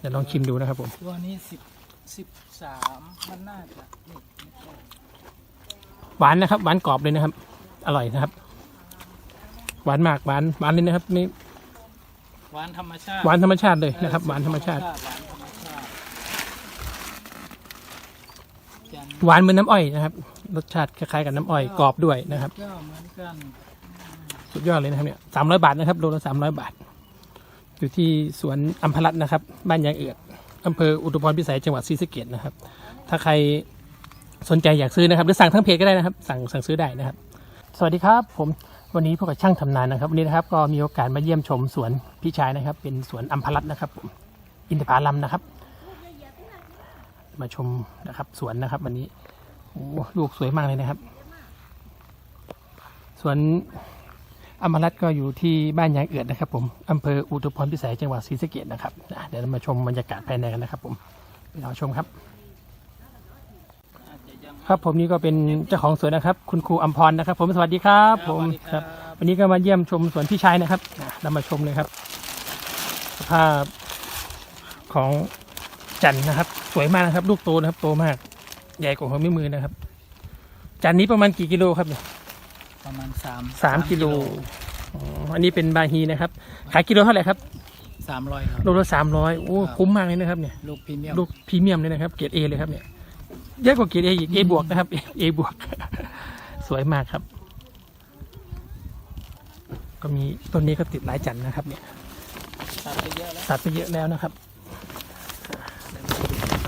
เดี๋ยวลองชิมดูนะครับผมตัวนี้สิบสิบสามมันน่าจะนี่ไม่ใช่หวานนะครับหวานกรอบเลยนะครับ อร่อยนะครับ หวานมากหวานหวานเลยนะครับนี่หวานธรรมชาติหวานธรรมชาติเลยนะครับหวานธรรมชาติ หวานธรรมชาติจันทร์หวานเหมือนน้ำอ้อยนะครับ รสชาติคล้ายๆกับน้ำอ้อยกรอบด้วยนะครับ ก็เหมือนกัน สุดยอดเลยนะครับเนี่ยสามร้อยบาทนะครับโลละสามร้อยบาท อยู่ที่สวนอัมพรัตน์นะครับ บ้านยางเอือดอำเภออุทุพรพิสัยจังหวัดศรีสะเกษนะครับ ถ้าใครสนใจอยากซื้อนะครับ หรือสั่งทั้งเพจก็ได้นะครับ สั่งสั่งซื้อได้นะครับ สวัสดีครับ ผมวันนี้พวกกับช่างทำนานนะครับวันนี้นะครับก็มีโอกาสมาเยี่ยมชมสวนพี่ชายนะครับ เป็นสวนอัมพรัตน์นะครับผมอินทผลัมนะครับ มาชมนะครับสวนนะครับ วันนี้โอ้ลูกสวยมากเลยนะครับสวน อมรัตก็อยู่ที่บ้านยางเอือดนะครับผมอำเภออุทุพรพิสัยจังหวัดศรีสะเกษนะครับอะเดี๋ยวเรามาชมบรรยากาศภายในกันนะครับผมไปรอชมครับ ครับผมนี่ก็เป็นเจ้าของสวนนะครับ คุณครูอัมพรนะครับ ผมสวัสดีครับ ผมครับ วันนี้ก็มาเยี่ยมชมสวนพี่ชายนะครับเรามาชมเลยครับ สภาพของจันทร์นะครับ สวยมากนะครับ ลูกโตนะครับ โตมาก ใหญ่กว่าหัวแม่มือนะครับ จันทร์นี้ประมาณกี่กิโลครับเนี่ย ประมาณสามสามกิโลอ๋ออันนี้เป็นบาฮีนะครับ ขายกิโลเท่าไหร่ครับสามร้อยครับ โลละสามร้อยโอ้ครับ คุ้มมากเลยนะครับเนี่ยลูกพรีเมียมลูกพรีเมียมเลยนะครับ เกรดเอเลยครับเนี่ยเยอะกว่าเกรดเออีกเอบวกนะครับ เอบวก สวยมากครับ ก็มีต้นนี้ก็ติดหลายจันทร์นะครับ เนี่ย ตัดไปเยอะแล้วตัดไปเยอะแล้วนะครับ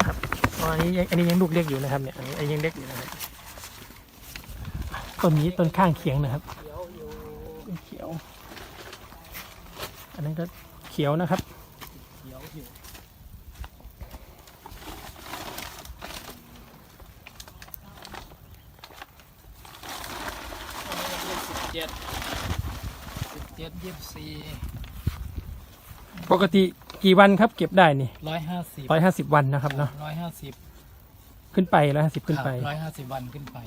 ครับอ๋ออันนี้ยังอันนี้ยังลูกเล็กอยู่นะครับเนี่ย อันนี้อันนี้ยังเล็กอยู่นะครับ ต้นนี้ต้นข้างเคียงนะครับเขียวอยู่ต้นเขียว อันนั้นก็เขียวนะครับเขียวอยู่สิบเจ็ดสิบเจ็ดยี่สิบสี่ปกติกี่วันครับเก็บได้นี่ร้อยห้าสิบร้อยห้าสิบวันนะครับเนาะร้อยห้าสิบขึ้นไปร้อยห้าสิบขึ้นไปร้อยห้าสิบวันขึ้นไป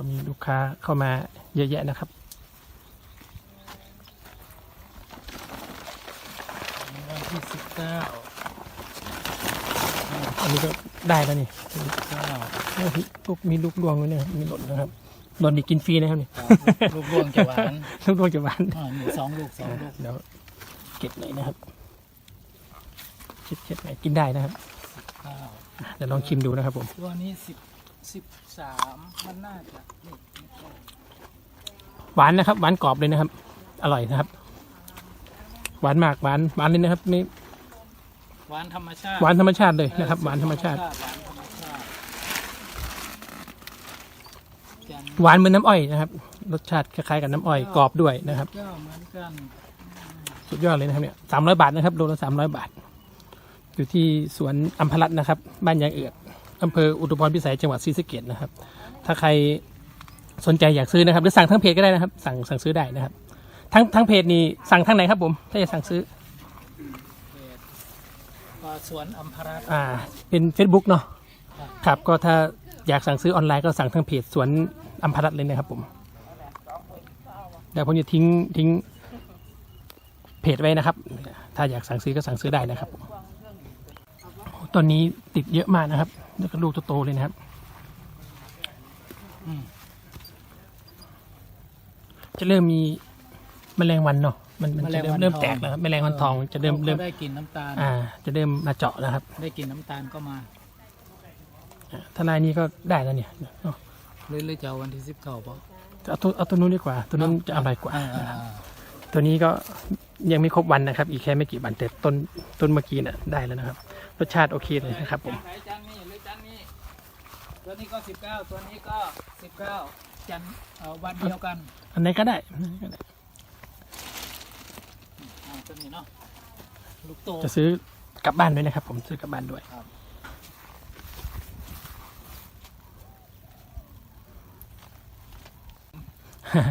ก็มีลูกค้าเข้ามาเยอะแยะนะครับ วันที่สิบเก้าอันนี้ก็ได้แล้วนี่เก้าลูกมีลูกดวงด้วยเนี่ยมีหล่นนะครับหล่นนี่กินฟรีนะครับเนี่ยลูกร่วงจะหวานลูกดวงจะหวานอ่ามีสองลูกสองลูกเดี๋ยวเก็บหน่อยนะครับเช็ดเช็ดหน่อยกินได้นะครับเก้าเดี๋ยวลองชิมดูนะครับผม ตัวนี้สิบ สิบสามมันน่าจะนี่ไม่ใช่หวานนะครับ หวานกรอบเลยนะครับ อร่อยนะครับ หวานมากหวานหวานเลยนะครับนี่หวานธรรมชาติหวานธรรมชาติเลยนะครับ หวานธรรมชาติ หวานธรรมชาติจันทร์หวานเหมือนน้ำอ้อยนะครับรสชาติคล้ายๆกับน้ำอ้อยกรอบด้วยนะครับ ก็เหมือนกันสุดยอดเลยนะครับเนี่ยสามร้อยบาทนะครับโลละสามร้อยบาท อยู่ที่สวนอัมพรัตน์นะครับ บ้านยางเอือด อำเภออุทุพรพิสัยจังหวัดศรีสะเกษนะครับ ถ้าใครสนใจอยากซื้อนะครับ หรือสั่งทั้งเพจก็ได้นะครับ สั่งสั่งซื้อได้นะครับ ทั้งทั้งเพจนี่สั่งทางไหนครับผม ถ้าจะสั่งซื้อเขตก็สวนอัมพารัตน์อ่า เป็น Facebook เนาะครับครับ ก็ถ้าอยากสั่งซื้อออนไลน์ก็สั่งทางเพจสวนอัมพรัตน์เลยนะครับผมเดี๋ยวผมจะทิ้งทิ้งเพจไว้นะครับ ถ้าอยากสั่งซื้อก็สั่งซื้อได้นะครับผมตอนนี้ติดเยอะมากนะครับ แล้วก็ลูกโตๆเลยนะครับอืมจะเริ่มมีแมลงวันเนาะมันมันจะเริ่มแมลงวันเริ่มทอง แตกแล้วครับแมลงวันทองจะเริ่มเขาเริ่มได้กลินน้ำตาล อ่า จะเริ่มมาเจาะแล้วครับได้กลินน้ำตาลก็มาอ่าทนายนี้ก็ได้แล้วเนี่ยเนาะหรือหรือจะเอาวันที่สิบเก้าป่ะเอาตัวเอาตัวนู้นดีกว่า ตัวนู้นจะอร่อยกว่า อ่าอ่าอ่าตัวนี้ก็ยังไม่ครบวันนะครับ อีกแค่ไม่กี่วันแต่ต้นต้นเมื่อกี้น่ะได้แล้วนะครับ รสชาติโอเคเลยนะครับผมไหนจานนี้หรือจานนี้ ตัวนี้ก็สิบเก้าตัวนี้ก็สิบเก้าจันเอ่อวันเดียวกันอันไหนก็ได้อันไหนก็ได้ อ่าตัวนี้เนาะลูกโต จะซื้อกลับบ้านด้วยนะครับ ผมซื้อกลับบ้านด้วย ครับ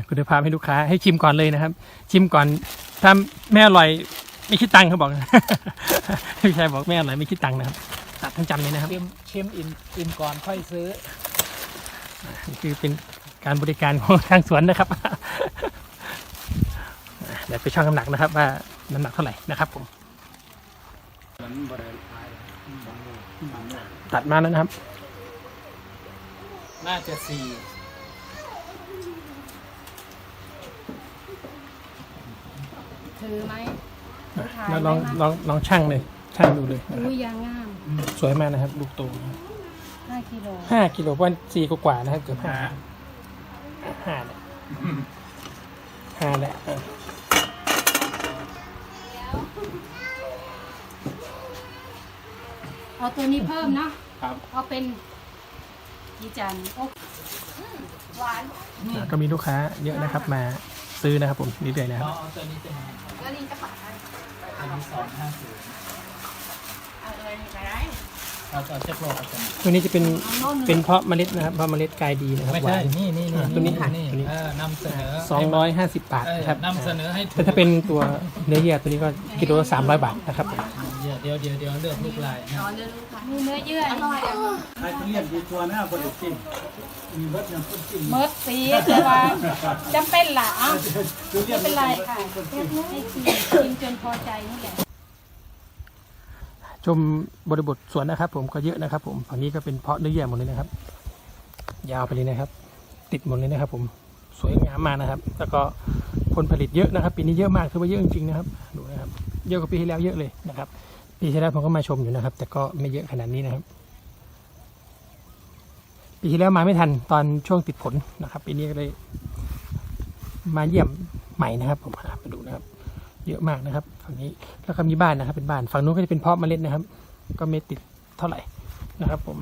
คุณภาพให้ลูกค้าให้ชิมก่อนเลยนะครับ ชิมก่อนถ้าไม่อร่อย ไม่คิดตังค์เขาบอกพี่ชายบอกไม่อร่อยไม่คิดตังค์นะครับ ตัดทั้งจำเลยนะครับชิมชิมอิ่มอิ่มก่อนค่อยซื้อนี่คือเป็นการบริการของทางสวนนะครับ เดี๋ยวไปชั่งน้ำหนักนะครับ ว่าน้ำหนักเท่าไหร่นะครับผมตัดมาแล้วนะครับ น่าจะสี่ถือไหมแล้วลองลองลองชั่งเลย ชั่งดูเลยนะครัอุ้บยยางงามสวยมากนะครับ ลูกโต5กิโลห้ากิโลวันสี่กว่าๆนะครับเกือบห้าห้าแหละห้าแหละเออเอาตัวนี้เพิ่มเนาะครับ เอาเป็นกี่จานโอ้หวานแล้วก็มีลูกค้าเยอะนะครับ มาซื้อนะครับผมเรื่อยๆนะคเอารับเอาตัวนี้จะมาแล้วนี่จะปัดให้อันนี้สองห้าศูนย์ เอาเลยไปได้ เราจะเอาเช็คโลกเอาตัวนี้ตัวนี้จะเป็นเอาโน่นหนึ่งเป็นเพาะเมล็ดนะครับเพาะเมล็ดกายดีนะครับไม่หวาใช่น นี่นี่นี่อ่าตัวนี้นี่ตัวนี้ เออนำเสนอสองร้อยห้าสิบบาทเออนะครับนำเสนอให้ถูแต่กถ้าเป็นตัวเนื้อเยื่อตัวนี้ก็กิโลละสามร้อยบาทนะครับ เดี๋ยวเดี๋ยวเดี๋ยวเดี๋ยวเลือกลูกลายนะมีเนื้อเยื่ออร่อยไอ้เรียนดีตัวหน้าคนจริงมีรถยังคนจริงเมิดสีแต่ว่าจำเป็นล่ะเอ้าไม่เป็นไรค่ะให้ชิมชิมจนพอใจนี่แหละ ชมบริบทสวนนะครับ ผมก็เยอะนะครับ ผมฝั่งนี้ก็เป็นเพาะเนื้อเยื่อหมดเลยนะครับ ยาวไปเลยนะครับ ติดหมดเลยนะครับ ผมสวยงามมากนะครับ แล้วก็ผลผลิตเยอะนะครับ ปีนี้เยอะมากถือว่าเยอะจริงๆนะครับดูนะครับ เยอะกว่าปีที่แล้วเยอะเลยนะครับ ปีที่แล้วผมก็มาชมอยู่นะครับ แต่ก็ไม่เยอะขนาดนี้นะครับ ปีที่แล้วมาไม่ทันตอนช่วงติดผลนะครับ ปีนี้ก็เลย มาเยี่ยมใหม่นะครับ ผมมาดูนะครับ เยอะมากนะครับฝั่งนี้แล้วก็มีบ้านนะครับ เป็นบ้านฝั่งนู้นก็จะเป็นเพาะเมล็ดนะครับ ก็ไม่ติดเท่าไหร่นะครับผม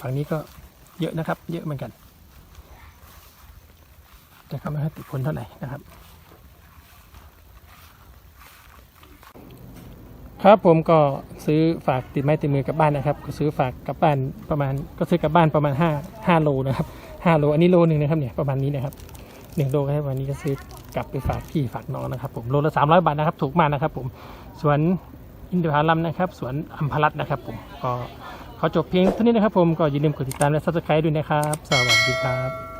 ฝั่งนี้ก็เยอะนะครับ เยอะเหมือนกัน แต่ก็ไม่ค่อยติดผลเท่าไหร่นะครับ ครับผมก็ซื้อฝากติดไม้ติดมือกลับบ้านนะครับ ก็ซื้อฝากกลับบ้านประมาณ ก็ซื้อกลับบ้านประมาณห้าห้าโลนะครับห้าโลอันนี้โลหนึ่งนะครับเนี่ยประมาณนี้นะครับหนึ่งโลก็ให้วันนี้ก็ซื้อกลับไปฝากพี่ฝากน้องนะครับ ผมโลละสามร้อยบาทนะครับ ถูกมากนะครับ ผมสวนอินทผลัมนะครับสวนอัมพรัตน์นะครับ ผมก็ขอจบเพียงเท่านี้นะครับ ผมก็อย่าลืมกดติดตามและ subscribe ด้วยนะครับ สวัสดีครับ